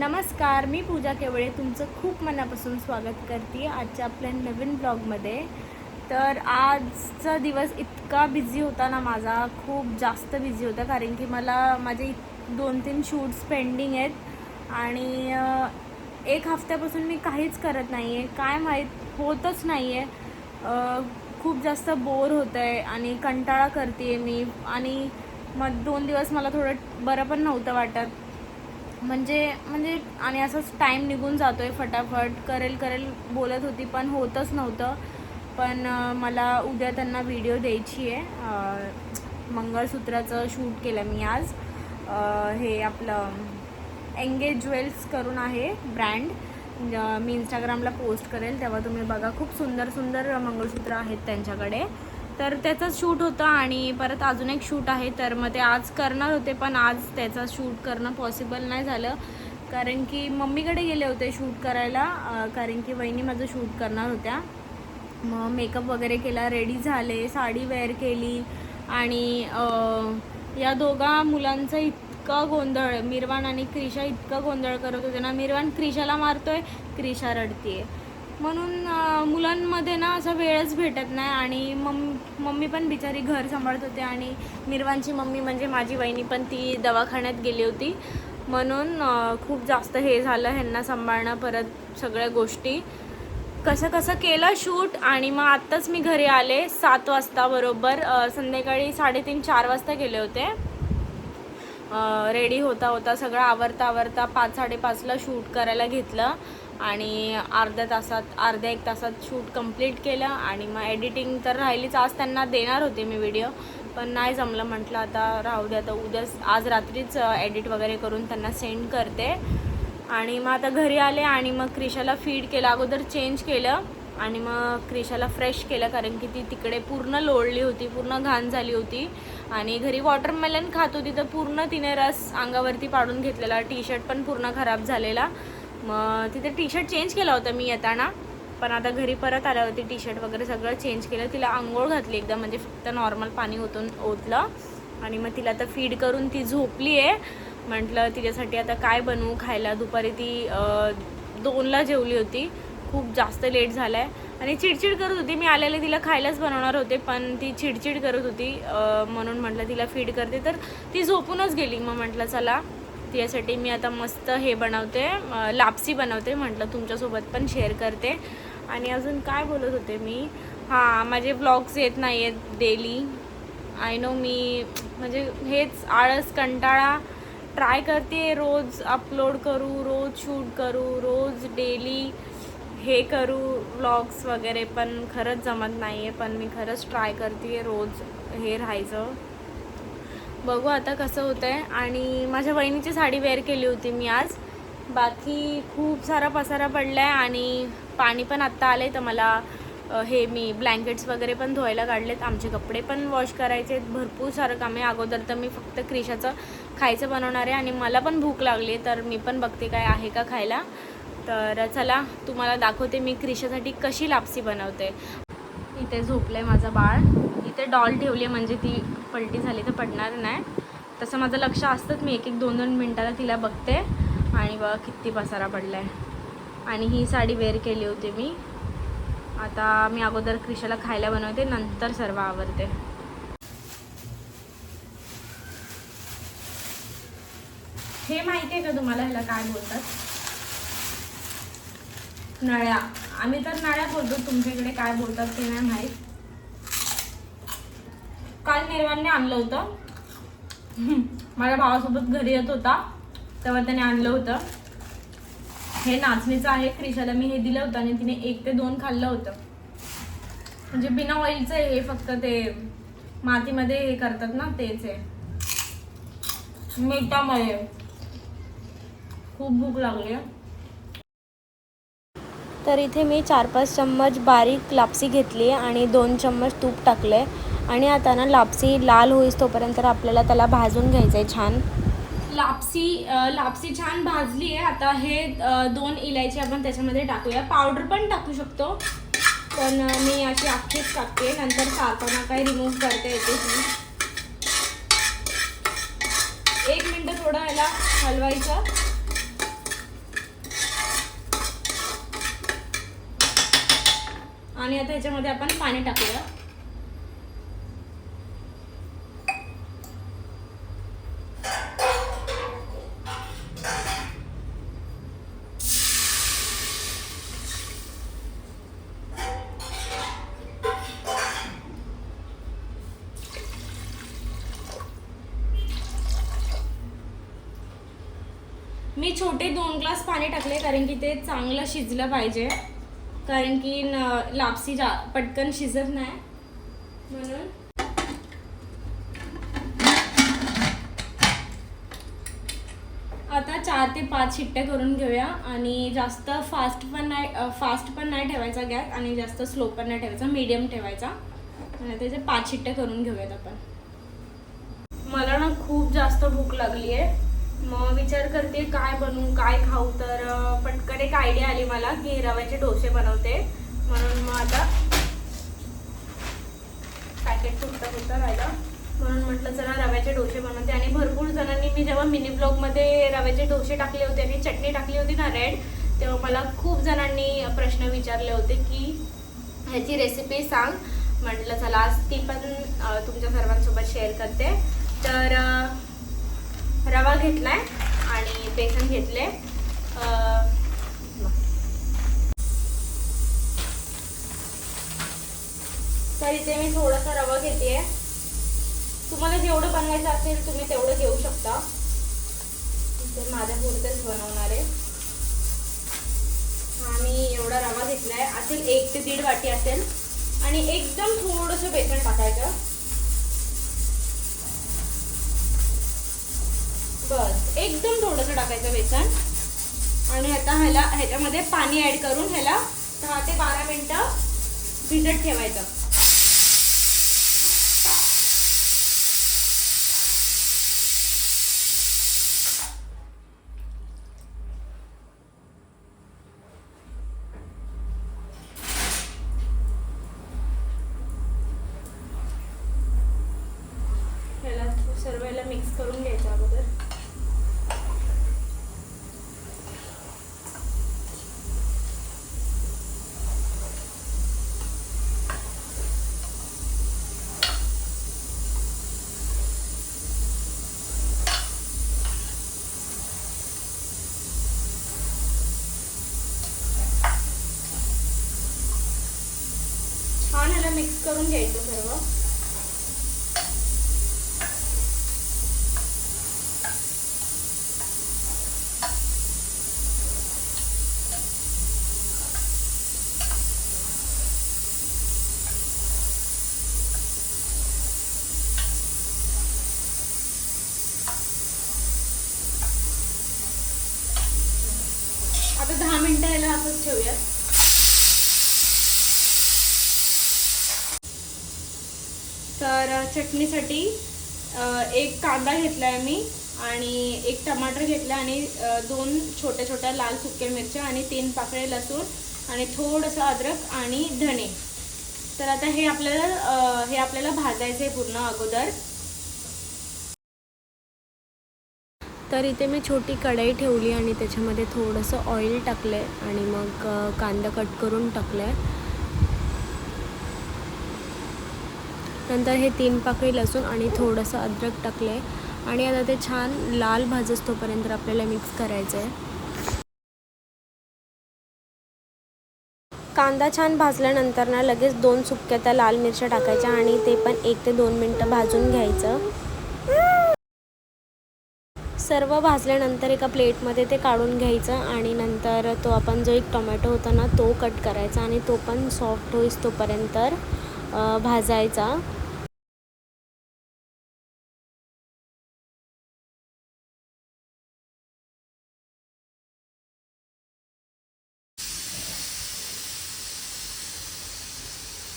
नमस्कार मी पूजा केवळे. तुमचं खूप मनापासून स्वागत करते आजच्या आपल्या नवीन ब्लॉगमध्ये. तर आजचा दिवस इतका बिझी होता ना माझा खूप जास्त बिझी होता. कारण की मला माझे दोन तीन शूट्स पेंडिंग आहेत. आणि एक हफ्त्यापासून मी काहीच करत नाही आहे काय माहीत होतच नाही आहे खूप जास्त बोर होतं आहे आणि कंटाळा करते आहे मी. आणि मग दोन दिवस मला थोडं बरं पण नव्हतं वाटत. म्हणजे म्हणजे आणि असंच टाईम निघून जातो आहे फटाफट. करेल करेल बोलत होती पण होतच नव्हतं. पण मला उद्या त्यांना व्हिडिओ द्यायची आहे. मंगळसूत्राचं शूट केलं मी आज. हे आपलं एंगेज ज्वेल्स करून आहे ब्रँड मी इंस्टाग्रामला पोस्ट करेल. तेव्हा तुम्ही बघा. खूप सुंदर सुंदर मंगळसूत्र आहेत त्यांच्याकडे. तर त्याचा शूट होतं आणि परत अजून एक शूट आहे तर मग ते आज करणार होते पण आज त्याचा शूट करणं पॉसिबल नाही झालं. कारण की मम्मीकडे गेले होते शूट करायला कारण की वहिनी माझं शूट करणार होत्या. मग मेकअप वगैरे केला रेडी झाले साडी वेअर केली आणि या दोघा मुलांचं इतका गोंधळ मिरवान आणि क्रिशा इतका गोंधळ करत होते ना मिरवान क्रिशाला मारतोय क्रिशा रडतीये. म्हणून मुलांमध्ये ना असा वेळच भेटत नाही आणि मम मम्मी पण बिचारी घर सांभाळत होते आणि मिरवानची मम्मी म्हणजे माझी वहिनी पण ती दवाखान्यात गेली होती. म्हणून खूप जास्त हे झालं ह्यांना सांभाळणं परत सगळ्या गोष्टी. कसं कसं केलं शूट आणि मग आत्ताच मी घरी आले सात वाजता बरोबर. संध्याकाळी साडेतीन चार वाजता गेले होते. रेडी होता होता सगळं आवरता आवरता पाच साडेपाचला शूट करायला घेतलं आणि अर्ध्या तासात अर्ध्या एक तासात शूट कंप्लीट केलं आणि मग एडिटिंग तर राहिलीच. आज त्यांना देणार होते मी व्हिडिओ पण नाही जमलं. म्हटलं आता राहू दे आता उद्या आज रात्रीच एडिट वगैरे करून त्यांना सेंड करते. आणि मग आता घरी आले आणि मग क्रिशाला फीड केलं. अगोदर चेंज केलं आणि मग क्रिशाला फ्रेश केलं कारण की ती तिकडे पूर्ण लोळली होती पूर्ण घाण झाली होती. आणि घरी वॉटरमेलन खात होती तर पूर्ण तिने रस अंगावरती पाडून घेतलेला. टी शर्ट पण पूर्ण खराब झालेला. मग तिथे टी शर्ट चेंज केला होता मी येताना. पण आता घरी परत आल्यावरती टी शर्ट वगैरे सगळं चेंज केलं. तिला आंघोळ घातली एकदम म्हणजे फक्त नॉर्मल पाणी ओतून ओतलं. आणि मग तिला आता फीड करून ती झोपली आहे म्हटलं तिच्यासाठी आता काय बनवू खायला. दुपारी ती दोनला जेवली होती. खूप जास्त लेट झाला आहे आणि चिडचिड करत होती. मी आलेले तिला खायलाच बनवणार होते पण ती चिडचिड करत होती. म्हणून म्हटलं तिला फीड करते. तर ती झोपूनच गेली. मग म्हटलं चला तिच्यासाठी मी आता मस्त हे बनवते लापसी बनवते म्हटलं तुमच्यासोबत पण शेअर करते. आणि अजून काय बोलत होते मी? हां माझे ब्लॉग्स येत नाही आहेत डेली आय नो मी म्हणजे हेच आळस कंटाळा ट्राय करते रोज अपलोड करू रोज शूट करू रोज डेली हे करू व्लॉग्स वगैरे पण खरंच जमत नाही आहे पण मी खरंच ट्राय करते रोज हे राहायचं. बघू आता कसं होतं आहे आणि माझ्या वहिनीची साडी वेअर केली होती मी आज. बाकी खूप सारा पसारा पडला आहे आणि पाणी पण आत्ता आलं आहे तर मला हे मी ब्लँकेट्स वगैरे पण धुवायला काढलेत. आमचे कपडे पण वॉश करायचे आहेत. भरपूर सारं काम आहे. अगोदर तर मी फक्त क्रिशाचं खायचं बनवणार आहे आणि मला पण भूक लागली आहे तर मी पण बघते काय आहे का खायला. तर चला तुम्हाला दाखवते मी क्रिशासाठी कशी लापसी बनवते. इथे झोपलंय माझं बाळ. इथे डॉल ठेवली आहे म्हणजे ती पलटी झाली तर पडणार नाही. तसं माझं लक्ष असतंच मी एक एक दोन दोन मिनटाला तिला बघते. आणि बघ किती पसारा पडला आहे आणि ही साडी वेअर केली होती मी. आता मी अगोदर क्रिशाला खायला बनवते नंतर सर्व आवरते. हे माहिती आहे का तुम्हाला ह्याला काय बोलतात? नळ्या. आम्ही तर नळ्या बोलतो तुमच्याकडे काय बोलतात ते नाही माहीत. काल निर्वाणने आणलं होतं. माझ्या भावासोबत घरी येत होता तेव्हा त्याने आणलं होतं. हे नाचणीचं आहे क्रिशाला मी हे दिलं होतं आणि तिने एक ते दोन खाल्लं होतं. म्हणजे बिना ऑइलचं हे फक्त ते मातीमध्ये हे करतात ना तेच आहे. मिठामध्ये खूप भूक लागली. आहे तर इथे मी चार पाच चम्मच बारीक लापसी घेतली आणि दोन चम्मच तूप टाकले आणि आता ना लापसी लाल होईस तोपर्यंत आपल्याला त्याला भाजून घ्यायचं आहे छान. लापसी लापसी छान भाजली आहे आता हे दोन इलायची आपण त्याच्यामध्ये टाकूया. पावडर पण टाकू शकतो. पण मी अशी अख्खीच टाकते. नंतर चालताना काही रिमूव्ह करता येते एक मिनटं थोडं याला हलवायचं. आणि आता ह्याच्यामध्ये आपण पाणी टाकूया. मी छोटे दोन ग्लास पाणी टाकले कारण की ते चांगलं शिजलं पाहिजे. कारण की न- लापसी जा पटकन शिजत नाही म्हणून. आता चार ते पाच शिट्ट्या करून घेऊया आणि जास्त फास्ट पण नाही फास्ट पण नाही ठेवायचा गॅस आणि जास्त स्लो पण नाही ठेवायचा मीडियम ठेवायचा. आणि त्याचे पाच शिट्ट्या करून घेऊयात आपण. मला ना खूप जास्त भूक लागली आहे मग विचार करते काय बनवू काय खाऊ तर पटकन एक आयडिया आली मला की रव्याचे डोसे बनवते. म्हणून मग आता पॅकेट तुटता तुटता राहिला. म्हणून म्हटलं चला रव्याचे डोसे बनवते. आणि भरपूर जणांनी मी जेव्हा मिनी ब्लॉगमध्ये रव्याचे डोसे टाकले होते आणि चटणी टाकली होती ना रेड तेव्हा मला खूप जणांनी प्रश्न विचारले होते की ह्याची रेसिपी सांग. म्हटलं चला आज ती पण तुमच्या सर्वांसोबत शेअर करते. तर रवा घेतलाय आणि बेसन घेतले तर इथे मी थोडासा रवा घेते तुम्हाला जेवढं बनवायचं असेल तुम्ही तेवढं घेऊ शकता. इथे माझ्या पुरतेच बनवणार आहे. आम्ही मी एवढा रवा घेतलाय. असेल एक ते दीड वाटी असेल. आणि एकदम थोडंसं बेसन टाकायचं. बस. एकदम थोडंसं टाकायचं बेसन. आणि आता ह्याला ह्याच्यामध्ये पाणी ऍड करून ह्याला दहा ते बारा मिनिटं भिजत ठेवायचं ह्याला सर्व ह्याला मिक्स करून घ्यायचं अगोदर छान ह्याला मिक्स करून घ्यायचं सर्व आता दहा मिनिटं ठेवूयात. तर चटणीसाठी एक कांदा घेतला आहे मी आणि एक टमाटर घेतला आणि दोन छोट्या छोट्या लाल सुक्या मिरच्या आणि तीन पाकळे लसूण आणि थोडंसं अद्रक आणि धणे. तर आता हे आपल्याला हे आपल्याला भाजायचं आहे पूर्ण अगोदर. तर इथे मी छोटी कढई ठेवली आणि त्याच्यामध्ये थोडंसं ऑइल टाकलं आहे आणि मग कांदा कट करून टाकलं आहे नंतर हे तीन पाकळी लसूण आणि थोडंसं अद्रक टाकलं आहे आणि आता ते छान लाल भाजस तोपर्यंत आपल्याला मिक्स करायचं आहे कांदा छान भाजल्यानंतर ना लगेच दोन सुक्या त्या लाल मिरच्या टाकायच्या आणि ते पण एक ते दोन मिनटं भाजून घ्यायचं. सर्व भाजल्यानंतर एका प्लेटमध्ये ते काढून घ्यायचं आणि नंतर तो आपण जो एक टोमॅटो होता ना तो कट करायचा आणि तो पण सॉफ्ट होईस तोपर्यंत भाजायचा.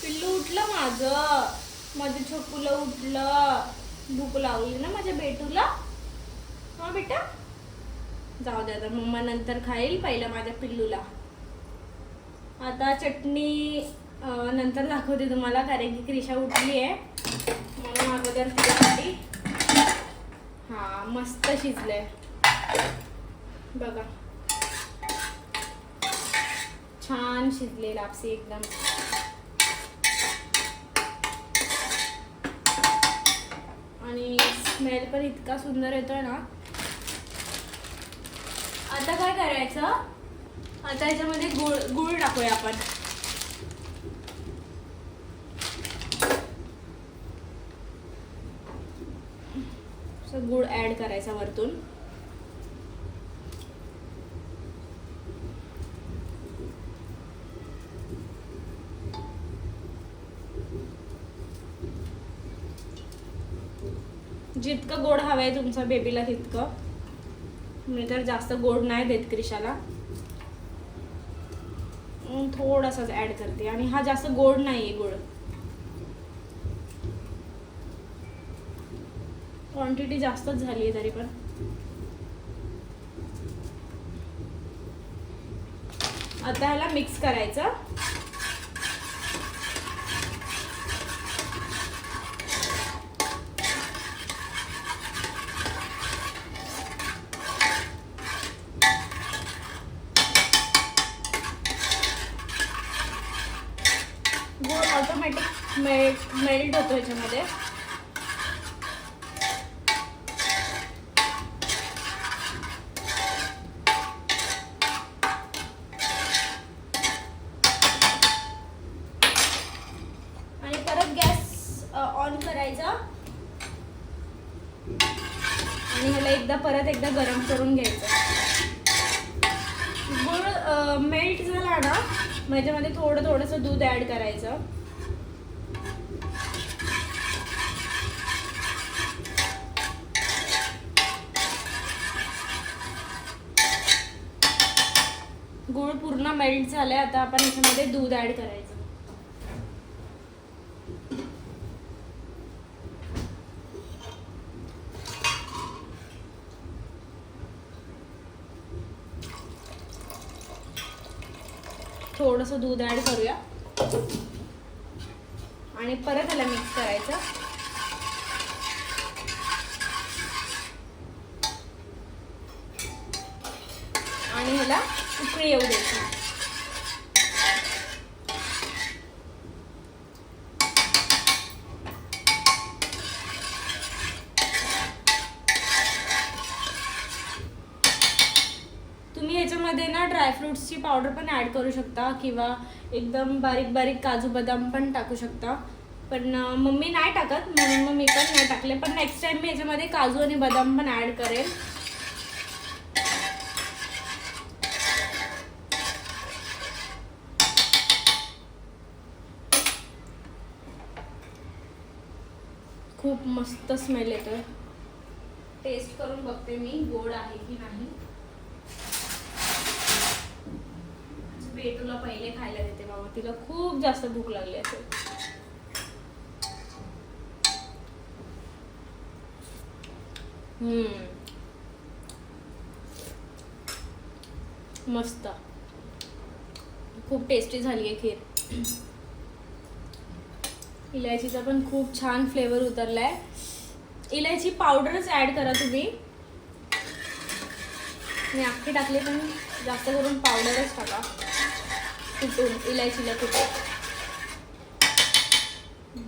पिल्लू उठलं माझं. माझं छोपूला उठलं. भूक लावली ना माझ्या बेटूला. हा बेटा. जाऊ द्या आता मम्मा नंतर खाईल पहिलं माझ्या पिल्लूला. आता चटणी नंतर दाखवते तुम्हाला कारण की क्रिशा उठली आहे. म्हणून अगोदर तिच्यासाठी. हां मस्त शिजलंय. बघा. छान शिजले लापसी एकदम. आणि स्मेल पण इतका सुंदर येतोय ना. आता काय करायचं? आता याच्यामध्ये गुळ गुळ टाकूया आपण. गुळ ऍड करायचा वरतून. जितकं गोड हवं आहे तुमच्या बेबीला तितकं. मी तर जास्त गोड नाही देत क्रिशाला. थोडासाच ऍड करते आणि हा जास्त गोड नाही आहे गोड. क्वांटिटी जास्तच झाली आहे तरी पण. आता ह्याला मिक्स करायचं गोड ऑटोमॅटिक मेल्ट होतो ह्याच्यामध्ये आणि परत गॅस ऑन करायचा. आणि ह्याला एकदा परत एकदा गरम करून घ्यायचं. गुळ मेल्ट झाला ना माझ्यामध्ये याच्यामध्ये थोडं थोडंसं दूध ॲड करायचं गुळ पूर्ण मेल्ट झालंय आता आपण याच्यामध्ये दूध ॲड करायचं. थोडंसं दूध ॲड करूया. आणि परत याला मिक्स करायचं. आणि ह्याला उकळी येऊ द्यायची तुम्ही ह्याच्यामध्ये ना ड्रायफ्रुट्सची पावडर पण ॲड करू शकता किंवा एकदम बारीक बारीक काजू बदाम पण टाकू शकता. पण मम्मी नाही टाकत म्हणून मग मी पण नाही टाकले. पण नेक्स्ट टाइम मी याच्यामध्ये काजू आणि बदाम पण ॲड करेल. खूप मस्त स्मेल येतो टेस्ट करून बघते मी गोड आहे की नाही. पेटूला पहिले खायला देते बाबा तिला खूप जास्त भूक लागली असेल. हम्म. मस्त. खूप टेस्टी झाली आहे खीर. इलायचीचा पण खूप छान फ्लेवर उतरलाय. इलायची पावडरच ऍड करा तुम्ही. मी अख्खी टाकली पण जास्त करून पावडरच टाका. कुटून इलायचीला कुटून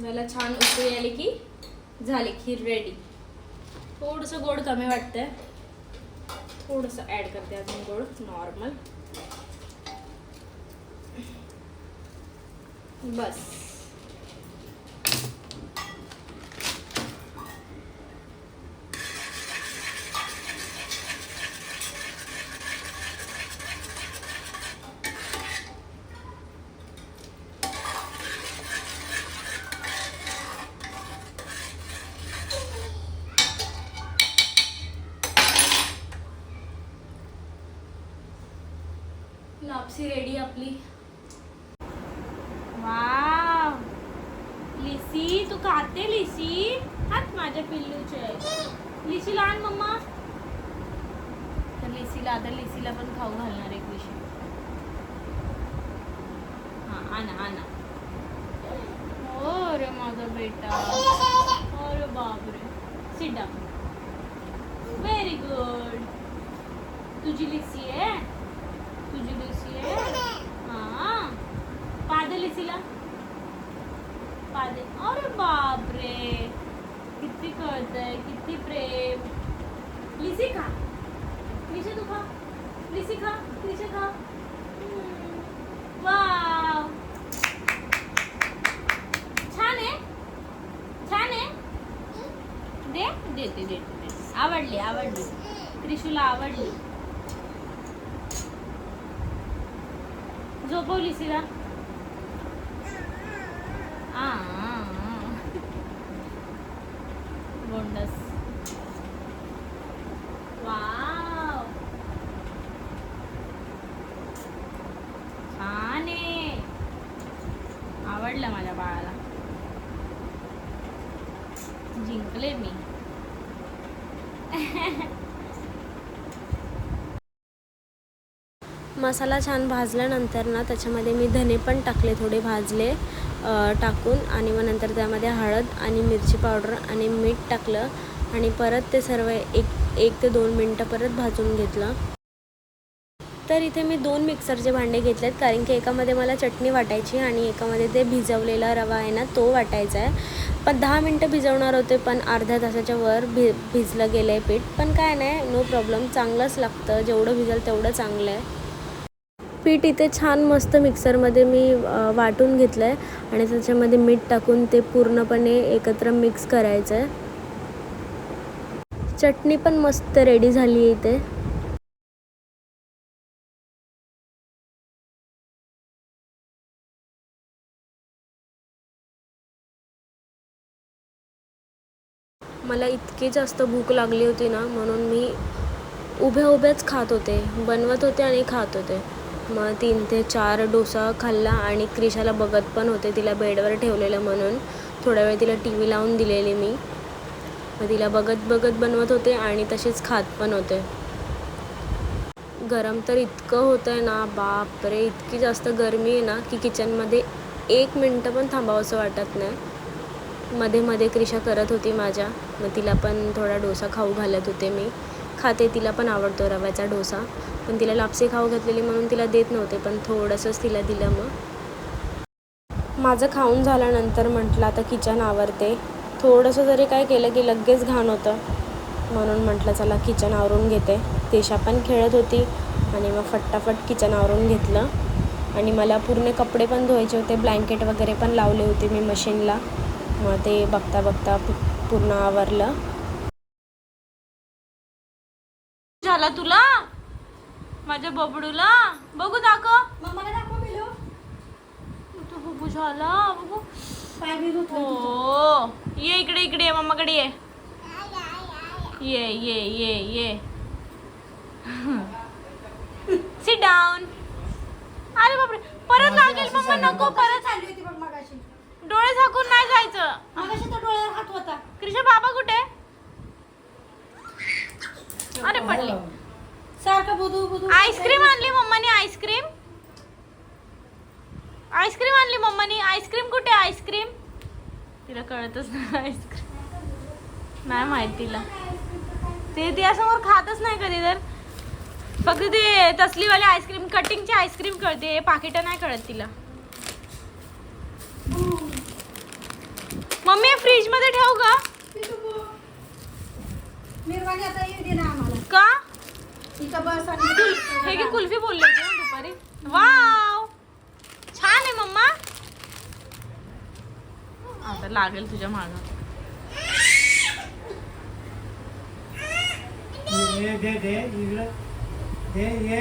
मला छान उकळी आली की झाली खीर रेडी थोडंसं गोड कमी वाटतंय. थोडंसं ॲड करते अजून गोड नॉर्मल बस. लापसी रेडी आपली वाव लिसी तू खाते लिसी? हात माझ्या पिल्लूचे लिसीला आण मम्मा। तर लिसीला आता लिसीला पण खाऊ घालणार एक विषय. हा आणा आणा. हो रे माझा बेटा. अरे बापरे. सिडा व्हेरी गुड तुझी लिसी जिंकले मी. मसाला छान भाजल्यानंतर ना त्याच्यामध्ये मी धने पण टाकले थोडे भाजले टाकून. आणि मग नंतर त्यामध्ये हळद आणि मिरची पावडर आणि मीठ टाकलं. आणि परत ते सर्व एक एक ते दोन मिनटं परत भाजून घेतलं. तर इथे मी दोन मिक्सरचे भांडे घेतलेत कारण की एकामध्ये मला चटणी वाटायची आणि एकामध्ये ते भिजवलेला रवा आहे ना तो वाटायचा आहे. पण दहा मिनटं भिजवणार होते पण अर्ध्या तासाच्या वर भि भिजलं गेलं आहे पीठ. पण काय नाही नो प्रॉब्लेम चांगलंच लागतं. जेवढं भिजल तेवढं चांगलं आहे. पीठ इथे छान मस्त मिक्सरमध्ये मी वाटून घेतलं आहे आणि त्याच्यामध्ये मीठ टाकून ते पूर्णपणे एकत्र मिक्स करायचं आहे चटणी पण मस्त रेडी झाली आहे इथे. मला इतकी जास्त भूक लागली होती ना म्हणून मी उभ्या उभ्याच खात होते बनवत होते आणि खात होते. मग तीन ते चार डोसा खाल्ला आणि क्रिशाला बघत पण होते तिला बेडवर ठेवलेलं म्हणून. थोड्या वेळ तिला टी व्ही लावून दिलेली मी. मग तिला बघत बघत बनवत होते आणि तशीच खात पण होते. गरम तर इतकं होतं आहे ना बापरे इतकी जास्त गरमी आहे ना की किचनमध्ये एक मिनटं पण थांबावंसं वाटत नाही. मध्ये मध्ये क्रिशा करत होती माझ्या. मग तिला पण थोडा डोसा खाऊ घालत होते मी. खाते तिला पण आवडतो रव्याचा डोसा. पण तिला लापसी खाऊ घातलेली म्हणून तिला देत नव्हते पण थोडंसंच तिला दिलं मग. माझं खाऊन झाल्यानंतर म्हटलं आता किचन आवरते. थोडंसं जरी काय केलं की लगेच घाण होतं. म्हणून म्हटलं चला किचन आवरून घेते. देशा पण खेळत होती आणि मग फटाफट किचन आवरून घेतलं. आणि मला पूर्ण कपडे पण धुवायचे होते ब्लँकेट वगैरे पण लावले होते मी मशीनला. मग ते बघता बघता पूर्ण आवरलं. झाला तुला? माझ्या बबडूला? बघू दाखव. तू बबू झाला बघू. हो. ये इकडे इकडे ये मम्माकडे ये. ये ये ये ये. सिट डाऊन अरे बापरे. परत लागेल मम्मा नको परत. डोळे झाकून नाही जायचं. कृष्ण बाबा कुठे? अरे पडली. सारखं आईस्क्रीम आणली मम्मानी आईस्क्रीम आईस्क्रीम आणली मम्मानी. आईस्क्रीम कुठे आईस्क्रीम तिला कळतच नाही आईस्क्रीम नाही माहीत तिला. ते तिच्यासमोर खातच नाही कधी तर. फक्त ते तसलीवाले आईस्क्रीम कटिंगची आईस्क्रीम कळते. पाकिटं नाही कळत तिला. फ्रीज मध्ये ठेवू का निर्वाणी आता येऊ दे ना आम्हाला का? हे। की कुल्फी बोलले होते दुपारी वाव छान आहे मम्मा। आता लागेल तुझ्या माग दे दे दे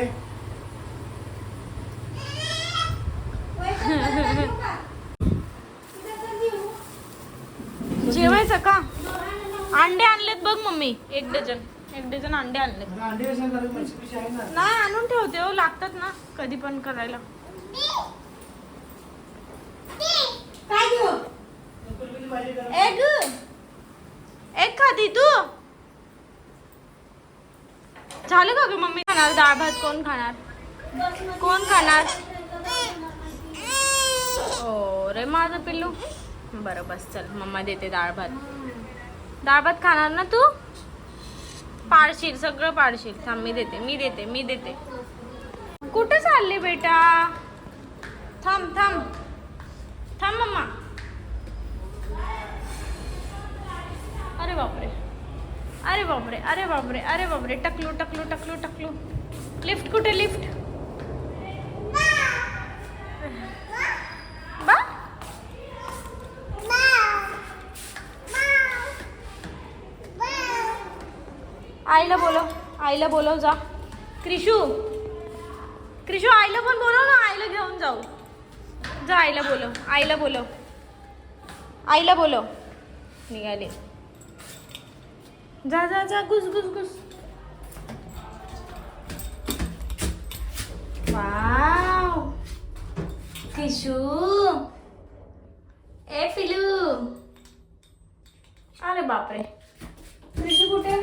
अंडे आणलेत बघ मम्मी. एक डझन. एक डझन अंडे आणलेत. नाही आणून ठेवते हो लागतात ना. कधी पण करायला. एग एग खाती तू झालं का ग मम्मी? खाणार डाळ भात कोण खाणार? कोण खाणार? ओ रे माझं पिल्लू. बरं बस चल. मम्मा देते डाळ भात. डाळ भात खाणार ना तू? पाडशील सगळं पाडशील. थांब मी देते मी देते मी देते. कुठे चालले बेटा? थांब थांब. थांब मम्मा. अरे बापरे. अरे बापरे अरे बापरे अरे बापरे. टकलू टकलू टकलू टकलू. लिफ्ट कुठे लिफ्ट आईला बोलव आईला बोलव जा. क्रिशू क्रिशू आईला पण बोलव ना आईला घेऊन जाऊ. जा आईला बोलव आईला बोलव. आईला बोलव. निघाले. जा जा जा घुस घुस घुस. वाव. क्रिशू. ए पिलू. अरे बापरे. कृषी कुठे?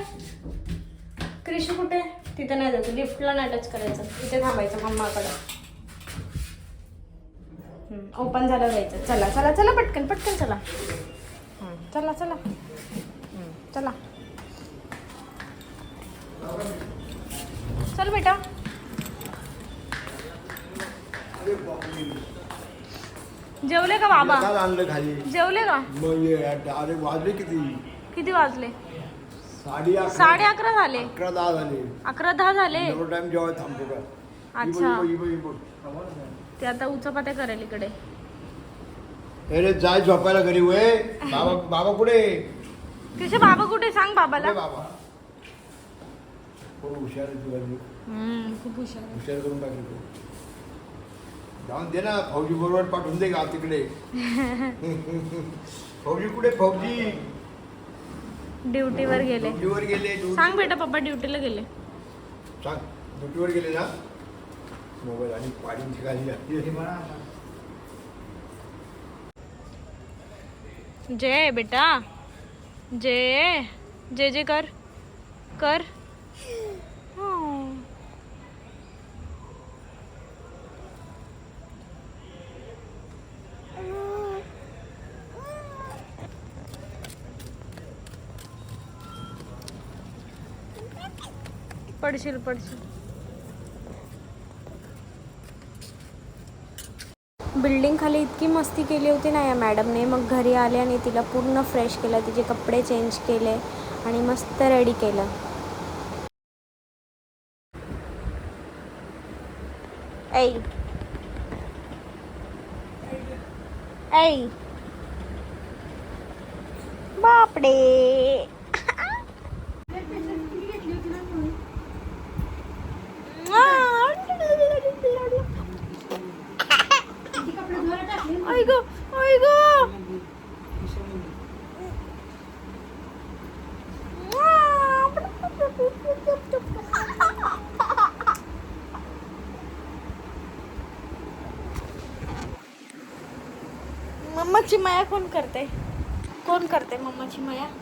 क्रिशू कुठे? तिथे नाही जायचं. लिफ्टला नाही टच करायचं. इथे थांबायचं मम्माकडं. ओपन झालं जायचं. चला चला चला पटकन पटकन चला. चला चला. चला. चल बेटा. जेवले का बाबा? जेवले का? अरे वाजले किती? किती वाजले? साडे अकरा. साडे अकरा झाले. अकरा दहा झाले. अकरा दहा झाले? एवढा टाइम जेव्हा थांबतो का? अच्छा. इबो, इबो. ते आता उचापात्या करेल इकडे. अरे जाय झोपायला घरी वय. बाबा बाबा कुठे? कृष्ण बाबा कुठे? सांग बाबाला. कुठे बाबा? हो हुशार आहे तू. हम्म, खूप हुशार आहे. हुशार करून टाकली तू जाऊन दे ना फौजी बरोबर पाठवून दे का तिकडे. फौजी कुठे फौजी? ड्युटीवर गेले. ड्युटीवर गेले ड्युटी- सांग बेटा पप्पा ड्युटीला गेले. सांग ड्युटीवर गेले ना? मोबाईल आणि लागते जय बेटा. जय. जय जय कर. कर हो. पडशील पडशील. बिल्डिंग खाली इतकी मस्ती केली होती ना या मॅडमने. मग घरी आले आणि तिला पूर्ण फ्रेश केलं तिचे कपडे चेंज केले आणि मस्त रेडी केलं. ऐ. ऐ. बापडे ती कपडे धुवायला टाकले ना. ऐ ग ऐ ग मम्माची माया कोण करते कोण करते मम्माची माया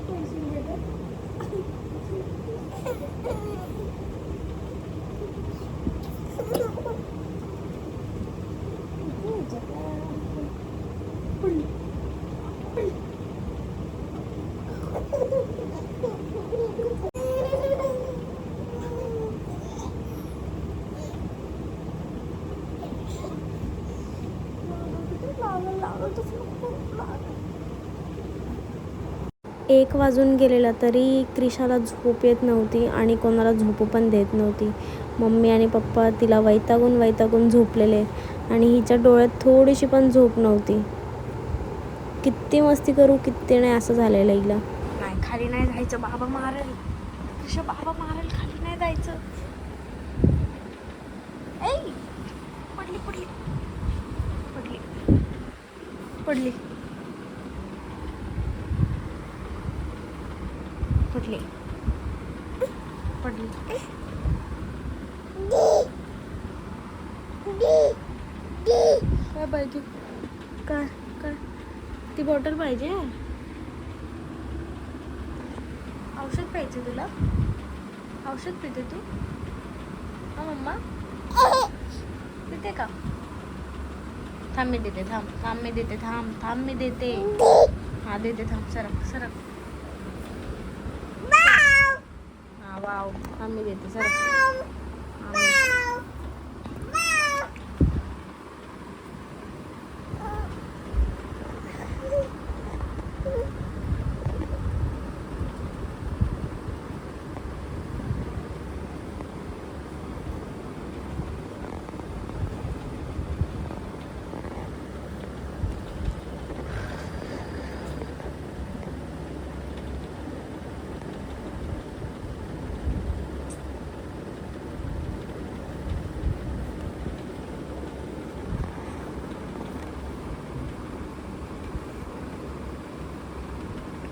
すいません。एक वाजून गेलेला तरी क्रिशाला झोप येत नव्हती आणि कोणाला झोपू पण देत नव्हती. मम्मी आणि पप्पा तिला वैतागून वैतागून झोपलेले आणि हिच्या डोळ्यात थोडीशी पण झोप नव्हती. किती मस्ती करू किती नाही असं झालेलं हिला. नाही खाली नाही जायचं बाबा मारेल. क्रिशा बाबा मारेल खाली नाही जायचं. पडली पडली. पडली. पडली पडली काय पाहिजे काय काय ती बॉटल पाहिजे? औषध प्यायचं तुला? औषध पिते तू? हा मम्मा? पिते का? थांब मी देते थांब थांब मी देते थांब थांब मी देते. हा देते थांब सरक सरक. हा वाव. थांब मी देते सरक हा, मी-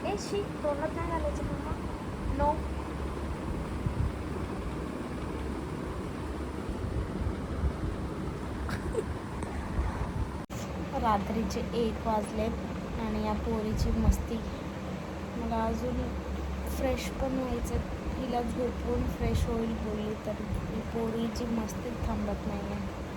ए शी तोंडात नाही घालायचं मम्मा नो रात्रीचे एक वाजलेत आणि या पोरीची मस्ती. मला अजून फ्रेश पण व्हायचं हिला झोपून फ्रेश होईल बोलली तर. ही पोरीची मस्ती थांबत नाही आहे